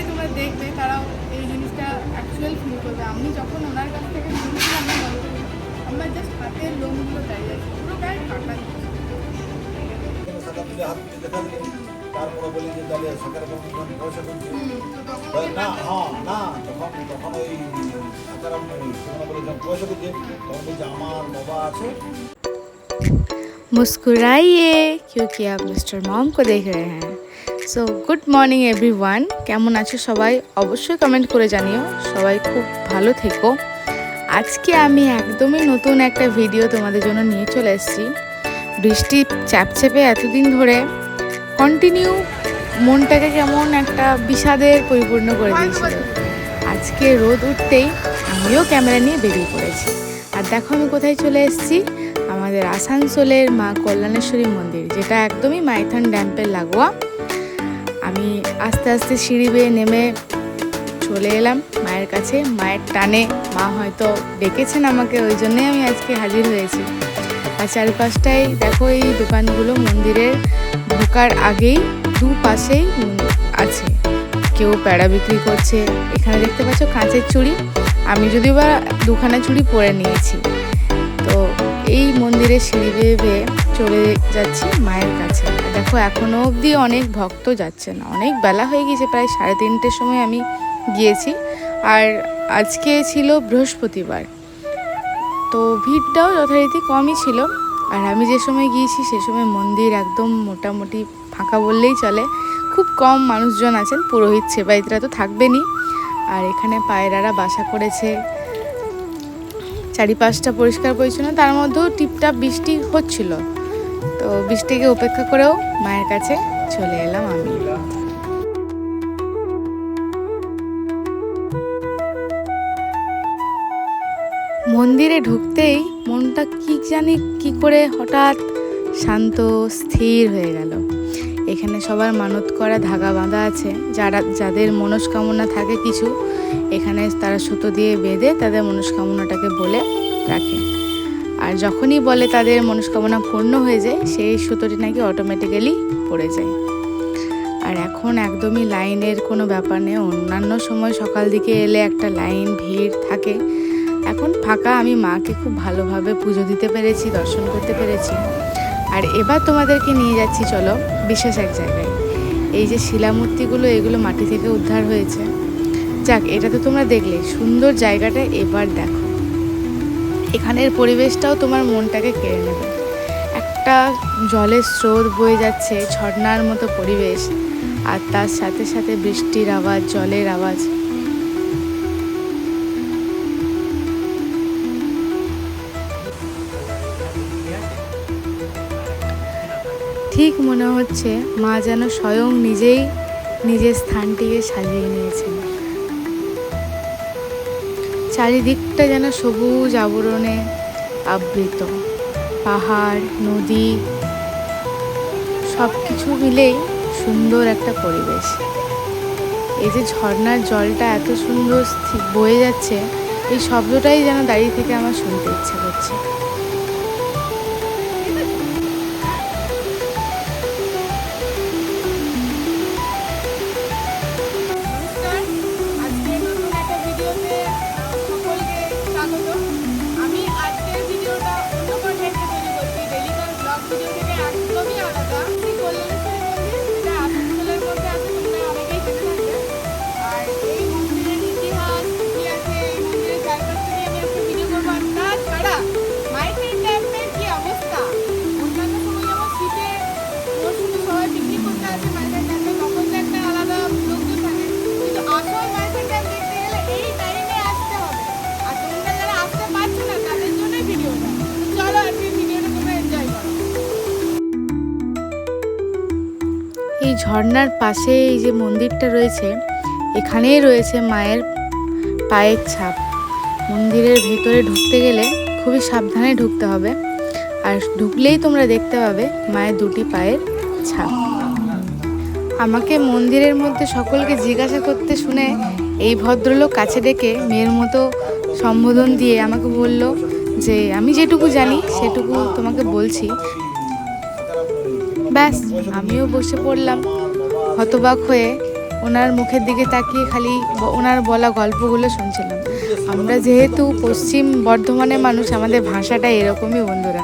যারাই তোমরা দেখবে তারাও এই জিনিসটা অ্যাকচুয়াল ফিল করবে আমি যখন ওনার কাছ থেকে শুনছিলাম না গল্প আমার জাস্ট হাতের লোমগুলো দাঁড়িয়ে আছে পুরো গায়ে কাটা দিচ্ছে। সাদা তুলে হাত তুলে দেখা দিলে তারপরে বলি যে তাহলে সরকার কমিশন পয়সা করছে হুম, তো তখন না হ্যাঁ না তখন তখন ওই সরকার সুমনা বলে যখন পয়সা করছে তখন বলছে আমার বাবা আছে मुस्कुराइए क्योंकि आप मिस्टर मॉम को देख रहे हैं সো গুড মর্নিং এভরিওয়ান কেমন আছো সবাই? অবশ্যই কমেন্ট করে জানিও। সবাই খুব ভালো থেকো। আজকে আমি একদমই নতুন একটা ভিডিও তোমাদের জন্য নিয়ে চলে এসেছি। বৃষ্টি চ্যাপচ্যাপে এতদিন ধরে। কন্টিনিউ মনটাকে কেমন একটা বিষাদের পরিপূর্ণ করে দিয়েছিল। আজকে রোদ উঠতেই আমিও ক্যামেরা নিয়ে বেরিয়ে পড়েছি। আর দেখো আমি কোথায় চলে এসেছি। আমাদের আসানসোলের মা কল্যাণেশ্বরী মন্দির, যেটা একদমই মাইথন ড্যাম্পের লাগোয়া। আমি আস্তে আস্তে সিঁড়ি বেয়ে নেমে চলে এলাম মায়ের কাছে। মায়ের টানে মা হয়তো ডেকেছেন আমাকে, ওই জন্যই আমি আজকে হাজির হয়েছি। আর চারিপাশটাই দেখো এই দোকানগুলো মন্দিরের ঢোকার আগেই দু পাশেই আছে। কেউ প্যাড়া বিক্রি করছে। এখানে দেখতে পাচ্ছ কাঁচের চুড়ি। আমি যদিও বা দুখানা চুড়ি পরে নিয়েছি। এই মন্দিরের সিঁড়ি বেয়ে বেয়ে চলে যাচ্ছি মায়ের কাছে। দেখো এখনও অবধি অনেক ভক্ত যাচ্ছে না। অনেক বেলা হয়ে গেছে প্রায় সাড়ে তিনটের সময় আমি গিয়েছি। আর আজকে ছিল বৃহস্পতিবার। তো ভিড়টাও যথারীতি কমই ছিল। আর আমি যে সময় গিয়েছি, সে সময় মন্দির একদম মোটামুটি ফাঁকা বললেই চলে। খুব কম মানুষজন আছেন, পুরোহিত সেবায়িতরা তো থাকবেনই। আর এখানে পায়রারা বাসা করেছে। চারিপাশটা পরিষ্কার পরিচ্ছন্ন, তার মধ্যেও টিপটাপ বৃষ্টি হচ্ছিল। তো বৃষ্টিকে উপেক্ষা করেও মায়ের কাছে চলে এলাম আমি। মন্দিরে ঢুকতেই মনটা কি জানি কি করে হঠাৎ শান্ত, স্থির হয়ে গেল। এখানে সবার মানত করা ধাগা বাঁধা আছে। যারা, যাদের মনস্কামনা থাকে কিছু, এখানে তারা সুতো দিয়ে বেঁধে তাদের মনস্কামনাটাকে বলে রাখে। আর যখনই বলে তাদের মনস্কামনা পূর্ণ হয়ে যায়, সেই সুতোটি নাকি অটোমেটিক্যালি পড়ে যায়। আর এখন একদমই লাইনের কোনো ব্যাপার নেই, অন্যান্য সময় সকাল দিকে এলে একটা লাইন ভিড় থাকে। এখন ফাঁকা, আমি মাকে খুব ভালোভাবে পুজো দিতে পেরেছি, দর্শন করতে পেরেছি। আর এবার তোমাদেরকে নিয়ে যাচ্ছি, চলো, বিশেষ এক জায়গায়। এই যে শিলামূর্তিগুলো, এগুলো মাটি থেকে উদ্ধার হয়েছে। যাক, এটা তো তোমরা দেখলে, সুন্দর জায়গাটা এবার দেখো। এখানের পরিবেশটাও তোমার মনটাকে কেড়ে নেবে। একটা জলের স্রোত বয়ে যাচ্ছে ঝর্নার মতো পরিবেশ। আর তার সাথে সাথে বৃষ্টির আওয়াজ, জলের আওয়াজ। ঠিক মনে হচ্ছে মা যেন স্বয়ং নিজেই নিজের স্থানটিকে সাজিয়ে নিয়েছেন। চারিদিকটা যেন সবুজ আবরণে আবৃত। পাহাড়, নদী সব কিছু মিলেই সুন্দর একটা পরিবেশ। এই যে ঝর্নার জলটা এত সুন্দর বয়ে যাচ্ছে, এই শব্দটাই যেন দাঁড়িয়ে থেকে আমার শুনতে ইচ্ছে করছে। এই ঝর্ণার পাশে এই যে মন্দিরটা রয়েছে, এখানেই রয়েছে মায়ের পায়ের ছাপ। মন্দিরের ভেতরে ঢুকতে গেলে খুবই সাবধানে ঢুকতে হবে। আর ঢুকলেই তোমরা দেখতে পাবে মায়ের দুটি পায়ের ছাপ। আমাকে মন্দিরের মধ্যে সকলকে জিজ্ঞাসা করতে শুনে এই ভদ্রলোক কাছে ডেকে মেয়ের মতো সম্বোধন দিয়ে আমাকে বলল যে, আমি যেটুকু জানি, সেটুকু তোমাকে বলছি। ব্যাস, আমিও বসে পড়লাম। হতবাক হয়ে ওনার মুখের দিকে তাকিয়ে খালি ওনার বলা গল্পগুলো শুনছিলাম। আমরা যেহেতু পশ্চিম বর্ধমানের মানুষ, আমাদের ভাষাটা এরকমই বন্ধুরা।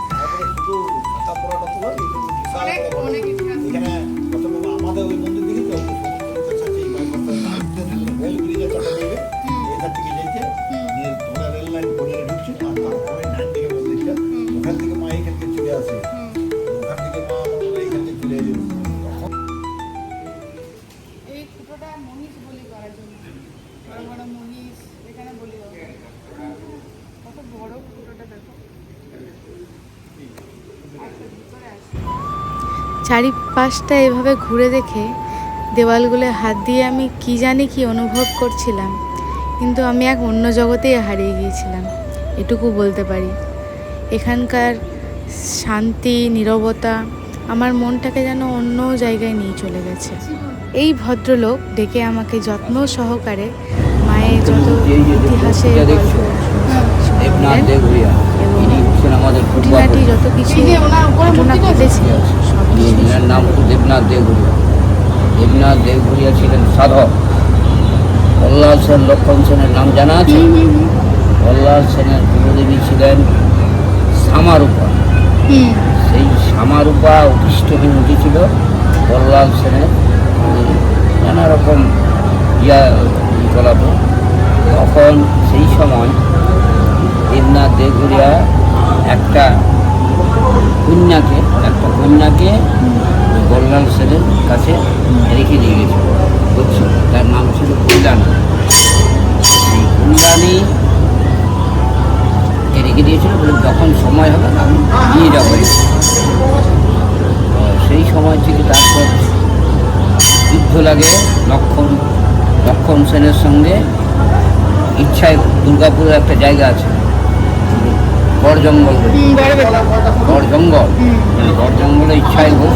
ফুটোটা বলি করার জন্য? বড় বড় মহিষ এখানে বলি হবে কত বড় ফুটোটা দেখো। আচ্ছা চারিপাশটা এভাবে ঘুরে দেখে দেওয়ালগুলো হাত দিয়ে আমি কি জানি কি অনুভব করছিলাম কিন্তু আমি এক অন্য জগতেই হারিয়ে গিয়েছিলাম এটুকু বলতে পারি। এখানকার শান্তি নীরবতা আমার মনটাকে যেন অন্য জায়গায় নিয়ে চলে গেছে। এই ভদ্রলোক ডেকে আমাকে যত্ন সহকারে মায়ের যত ইতিহাসে খুঁটিনাটি যত কিছু ঘটনা মূর্তিটা আছে? ঘটেছে সব ইনি- কিছু ইনার নাম দেবনাথ দেবরিয়া দেবনাথ দেবরিয়া ছিলেন সাধক। প্রহ্লাদ সেন লক্ষণ সেনের নাম জানা আছে? প্রহ্লাদ সেনের পূর্বদেবী ছিলেন সামারূপা সেই সামারূপা অতিষ্ঠ হয়ে উঠেছিল প্রহ্লাদ সেনের। নানা রকম ইয়া কলাপ তখন সেই সময় দেবনাথ দেবগুড়িয়া একটা কন্যাকে একটা কন্যাকে বল্লাল সেনের কাছে রেখে দিয়ে গেছিল। বুঝছ? তার নাম ছিল কল্যাণী। সেই কল্যাণী রেখে দিয়েছিল বলে যখন সময় হবে আমি নিয়ে যাব তো সেই সময় থেকে তারপর যুদ্ধ লাগে লক্ষণ লক্ষণ সেনের সঙ্গে ইচ্ছায় দুর্গাপুরের একটা জায়গা আছে। বড় জঙ্গল। বড় জঙ্গল। বড় জঙ্গলে। ইচ্ছায় ঘোষ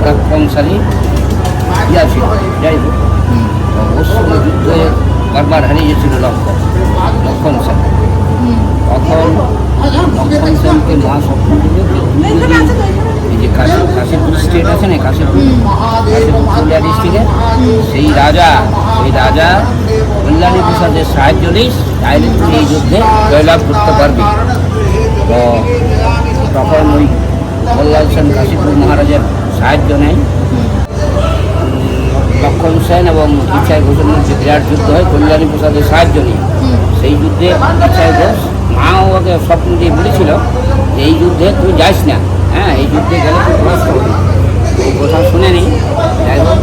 পরাক্রমশালী ইয়া ছিল যাই হোক। ওর সঙ্গে যুদ্ধে বারবার হারিয়ে গেছিল লক্ষণ। লক্ষণ সেন হুম। তখন লক্ষণ সেনকে মা স্বপ্ন দিল যে কাশী কাশীপুর স্টেট আছে না কাশীপুর কাশীপুর পুরুলিয়া ডিস্ট্রিক্টে সেই রাজা সেই রাজা কল্যাণী প্রসাদের সাহায্য নিস তাহলে তুই এই যুদ্ধে জয়লাভ করতে পারবে। তো তখন ওই কল্যাণ সেন কাশীপুর মহারাজের সাহায্য নেয়। লক্ষণ সেন এবং ইচ্ছায় ঘোষের মধ্যে বিরাট যুদ্ধ হয় কল্যাণী প্রসাদের সাহায্য নিয়ে। সেই যুদ্ধে ইচ্ছায় ঘোষ মাও ওকে স্বপ্ন দিয়ে বলেছিল যে এই যুদ্ধে তুই যাস না। হ্যাঁ এই যুদ্ধে গেলে তুই নষ্ট হবি এই কথা শুনে নি যাই হোক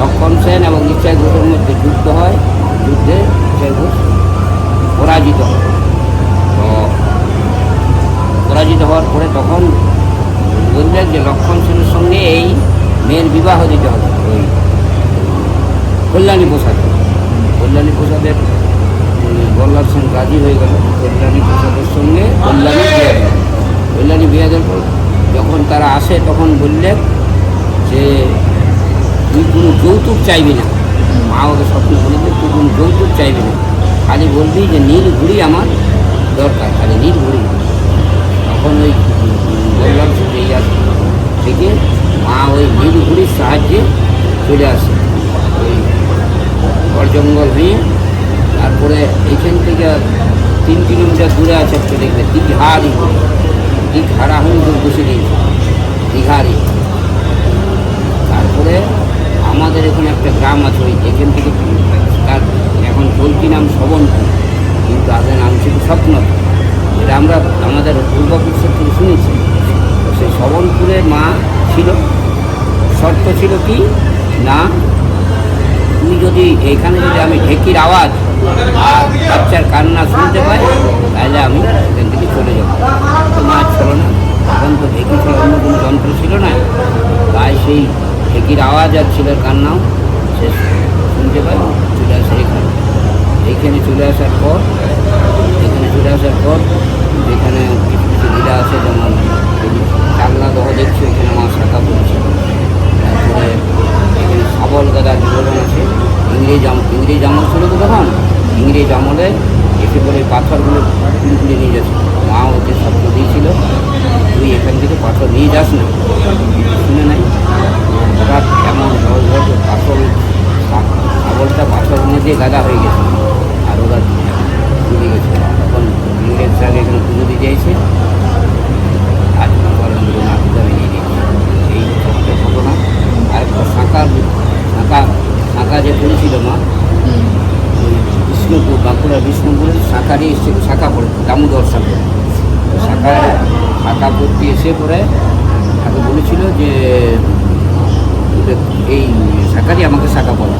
লক্ষণ সেন এবং ইচ্ছায় ঘোষের মধ্যে যুদ্ধ হয়। যুদ্ধে ইচ্ছায় ঘোষ পরাজিত হয়। তো পরাজিত হওয়ার পরে তখন বললেন যে লক্ষণ সেনের সঙ্গে এই মেয়ের বিবাহ দিতে হবে। ওই কল্যাণী প্রসাদ। কল্যাণী প্রসাদের উম, বল্লাভ সেন রাজি হয়ে গেল। কল্যাণী প্রসাদের সঙ্গে কল্যাণী বিয়ে কল্যাণী বিয়ে দেওয়ার পর যখন তারা আসে, তখন বললেন যে তুই কোনো যৌতুক চাইবি না। মা ওকে স্বপ্ন বলে যে তুই কোনো যৌতুক চাইবি না। খালি বলবি যে, নীল ঘুড়ি আমার দরকার। খালি নীল ঘুড়ি। তখন ওই বললাম সেটা ইয়া থেকে মা ওই নীল ঘুড়ির সাহায্যে চলে আসে। ওই বড় জঙ্গল হয়ে তারপরে এইখান থেকে তিন কিলোমিটার দূরে আছে একটা দেখবে দীঘারি দীঘারা বসে দিয়েছে দীঘারি তারপরে আমাদের এখানে একটা গ্রাম আছে, ওই এখান থেকে তার এখন চলতি নাম শবনপুর, কিন্তু আগে নাম ছিল স্বপ্ন এটা আমরা আমাদের পূর্বপুরুষ থেকে শুনেছি। সেই শবনপুরে মা ছিল, শর্ত ছিল কি? না তুই যদি এখানে যদি আমি ঢেকির আওয়াজ আর বাচ্চার কান্না শুনতে পাই, তাহলে আমি এখান থেকে চলে যাব। তো মা ছিল না, তখন তো ঢেকি ছিল, অন্য কোনো যন্ত্র ছিল না। তাই সেই ঢেকির আওয়াজ আর ছেলের কান্নাও সে শুনতে পাই, চলে আসে এখানে। এইখানে চলে আসার পর, এখানে চলে আসার পর, এখানে কিছু কিছু আছে, যেমন চাংলা দহ দেখছ এখানে মা শাখা পড়ছে তারপরে এখানে সবল গাদা বিবরণ আছে ইংরেজ আম ইংরেজ আমল ছিল তো তখন ইংরেজ আমলে এসে বলে পাথরগুলো তুলে তুলে নিয়ে যাচ্ছে। মা ওকে স্বপ্ন দিয়েছিল, তুই এখান থেকে পাথর নিয়ে যাস না। শুনে নাই হঠাৎ এমন ঝড় পাথর দিয়ে গাদা হয়ে গেছে। আর ওরা চলে গেছে। তখন ইংরেজ এখানে পুজো দিতে এসে আর করেন্দ্র না পূজা বেরিয়ে দিয়েছে এই একটা ঘটনা আর একটা শাঁকার শাঁকা শাঁকা যে করেছিল মা ওই বিষ্ণুপুর বাঁকুড়া বিষ্ণুপুরের শাঁকারই এসে শাখা পড়ে দামোদর শাখা। শাখা শাখা পড়তে এসে পরে তাকে বলেছিল যে এই শাখারই আমাকে শাখা পড়া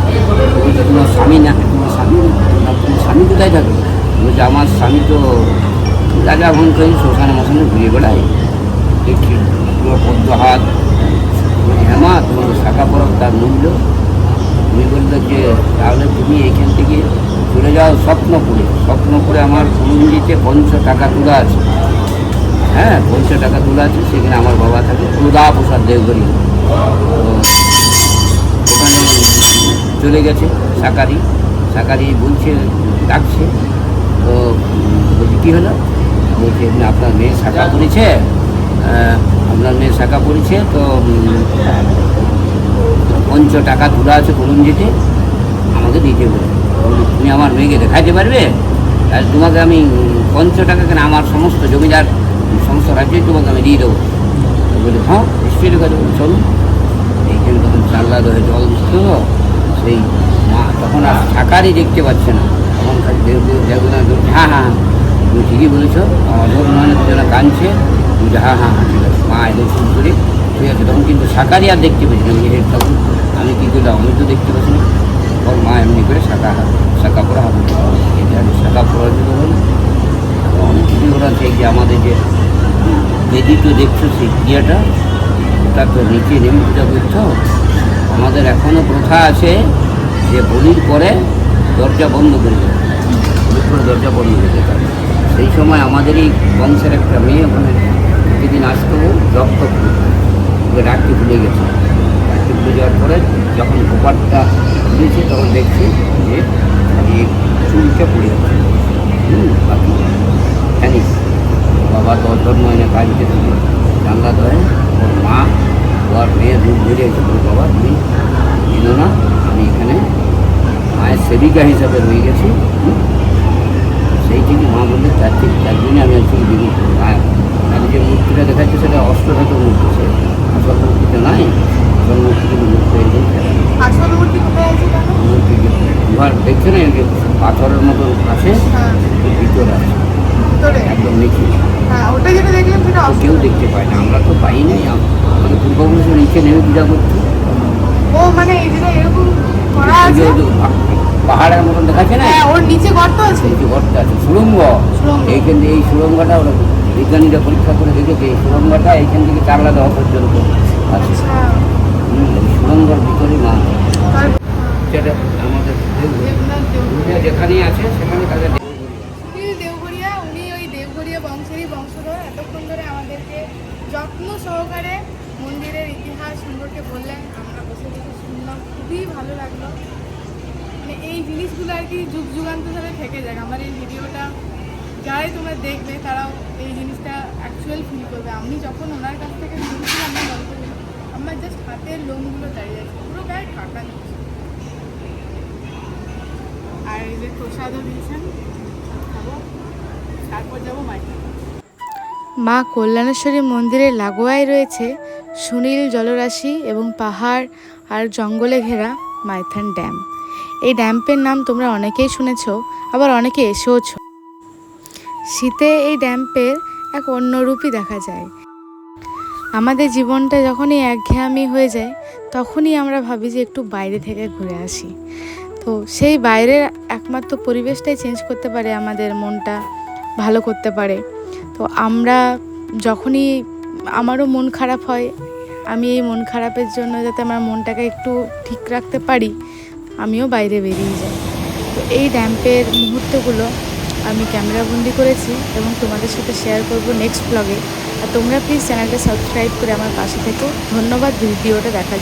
বলছে তোমার স্বামী না তোমার স্বামী তোমার স্বামী কোথায় থাকে? বলছে আমার স্বামী তো রাজা ভন করে শ্মশানে মশানে ঘুরে বেড়ায়। দেখছি তোমার পদ্ম হাত বলছি, হ্যাঁ মা তোমাকে শাখা পড়া তার মূল্য। তুমি বলল যে তাহলে তুমি এখান থেকে চলে যাও স্বপ্নপুরে স্বপ্নপুরে আমার কুলুঙ্গিতে পঞ্চ টাকা তোলা আছে। হ্যাঁ পঞ্চ টাকা তোলা আছে সেখানে আমার বাবা থাকে প্রদা প্রসাদ দেবগরি ওখানে চলে গেছে সাকারি সাকারি বলছে ডাকছে। তো বলছি কী হলো? বলছে আপনার মেয়ে শাখা পড়েছে? আপনার মেয়ে শাখা পড়েছে তো পঞ্চ টাকা তোলা আছে যেতে আমাকে দিতে বলি, তুমি আমার মেয়েকে দেখাইতে পারবে? আর তোমাকে আমি পঞ্চ টাকা কেন আমার সমস্ত জমিদার, সমস্ত রাজ্যই তোমাকে আমি দিয়ে দেবো। বলি হ্যাঁ নিশ্চয়ই দেখা দেবো চলুন এইখানে তখন চাল্লা ধরে জল দিচ্ছিল সেই মা তখন আর থাকারই দেখতে পাচ্ছে না। তখন হ্যাঁ হ্যাঁ তুমি ঠিকই বলেছ অধর নয়নে দুজনে কাঁদছে। বলছে হ্যাঁ হ্যাঁ হ্যাঁ ঠিক আছে, মা এলো শুরু করে, ঠিক আছে। তখন কিন্তু শাকারি আর দেখতে পেয়েছি না তখন। আমি কী করলাম? আমি তো দেখতে পাচ্ছি না। ওর মা এমনি করে শাখা শাখা পড়া হাত শাখা পড়ার জন্য হলো অনেক কিছু ওরা যে আমাদের যে বেদি তো দেখছ সেই ক্রিয়াটা, ওটা তো নিচে নেমে পূজা করছ। আমাদের এখনও প্রথা আছে যে বলির পরে দরজা বন্ধ করে দেবে। দরজা বন্ধ করে দেবে। সেই সময় আমাদের এই বংশের একটা মেয়ে ওখানে প্রতিদিন আসতো, রক্ত ওকে রাখতে ভুলে গেছে। রাখতে ভুলে যাওয়ার পরে যখন গোপারটা খুলেছে তখন দেখছি যে এই চুলটা পড়ে যাচ্ছে হুম বাকি জানিস বাবা তো অধর্ম এনে কাজতে থাকে জানলা ধরে ওর মা ওর মেয়ে রূপ ধরে বলল, বাবা তুমি চিনো না আমি এখানে মায়ের সেবিকা হিসাবে রয়ে গেছি সেই থেকে মা বললে তার থেকে তার জন্য আমি বিরোধ করি আমি যে মূর্তিটা দেখাচ্ছি সেটা অষ্টধাত মূর্তি সে আসল মূর্তিটা নাই। দেখছে না পাথরের মতো আছে হ্যাঁ ভিতরে আছে একদম নিচে হ্যাঁ কেউ দেখতে পায় না আমরা তো পাই নাই আম- আমাদের পূর্বপুরুষের নিচে নেমে পূজা করতো ও মানে এই যেটা এরকম করা আছে ওই যে পা- পাহাড়ের মতন দেখাচ্ছে না হ্যাঁ ওর নিচে গর্ত আছে ঘরটা আছে সুড়ঙ্গ। এইখান থেকে এই সুড়ঙ্গটা ওরা বিজ্ঞানীরা পরীক্ষা করে দেখেছে এই সুড়ঙ্গটা এইখান থেকে চারলা দেওয়া পর্যন্ত আছে সুড়ঙ্গর ভিতরে মা সুনীল উনি ওই দেবঘরিয়া বংশেরই বংশধর। এতক্ষণ ধরে আমাদেরকে যত্ন সহকারে মন্দিরের ইতিহাস সম্পর্কে বললেন। আমরা বসে বসে শুনলাম, খুবই ভালো লাগল। মানে এই জিনিসগুলো আর কি যুগ যুগান্ত ধরে থেকে যাক আমার এই ভিডিওটা যারাই তোমরা দেখবে, তারাও এই জিনিসটা অ্যাকচুয়াল ফিল করবে। আমি যখন ওনার কাছ থেকে শুনছিলাম আমার জাস্ট হাতের লোমগুলো দাঁড়িয়ে আছে, পুরো গায়ে কাটা আর এই যে প্রসাদও দিয়েছেন তারপর যাব মাইকে মা কল্যাণেশ্বরী মন্দিরের লাগোয়ায় রয়েছে সুনীল জলরাশি এবং পাহাড় আর জঙ্গলে ঘেরা মাইথান ড্যাম। এই ড্যাম্পের নাম তোমরা অনেকেই শুনেছ, আবার অনেকে এসেওছ। শীতে এই ড্যাম্পের এক অন্য রূপই দেখা যায়। আমাদের জীবনটা যখনই একঘেয়ামি হয়ে যায়, তখনই আমরা ভাবি যে একটু বাইরে থেকে ঘুরে আসি। তো সেই বাইরের একমাত্র পরিবেশটাই চেঞ্জ করতে পারে, আমাদের মনটা ভালো করতে পারে। তো আমরা যখনই আমারও মন খারাপ হয়, আমি এই মন খারাপের জন্য যাতে আমার মনটাকে একটু ঠিক রাখতে পারি, আমিও বাইরে বেরিয়ে যাই। তো এই ড্যাম্পের মুহূর্তগুলো আমি ক্যামেরাবন্দি করেছি এবং তোমাদের সাথে শেয়ার করব নেক্সট ব্লগে আর তোমরা প্লিজ চ্যানেলটা সাবস্ক্রাইব করে আমার পাশে থেকো। ধন্যবাদ ভিডিওটা দেখার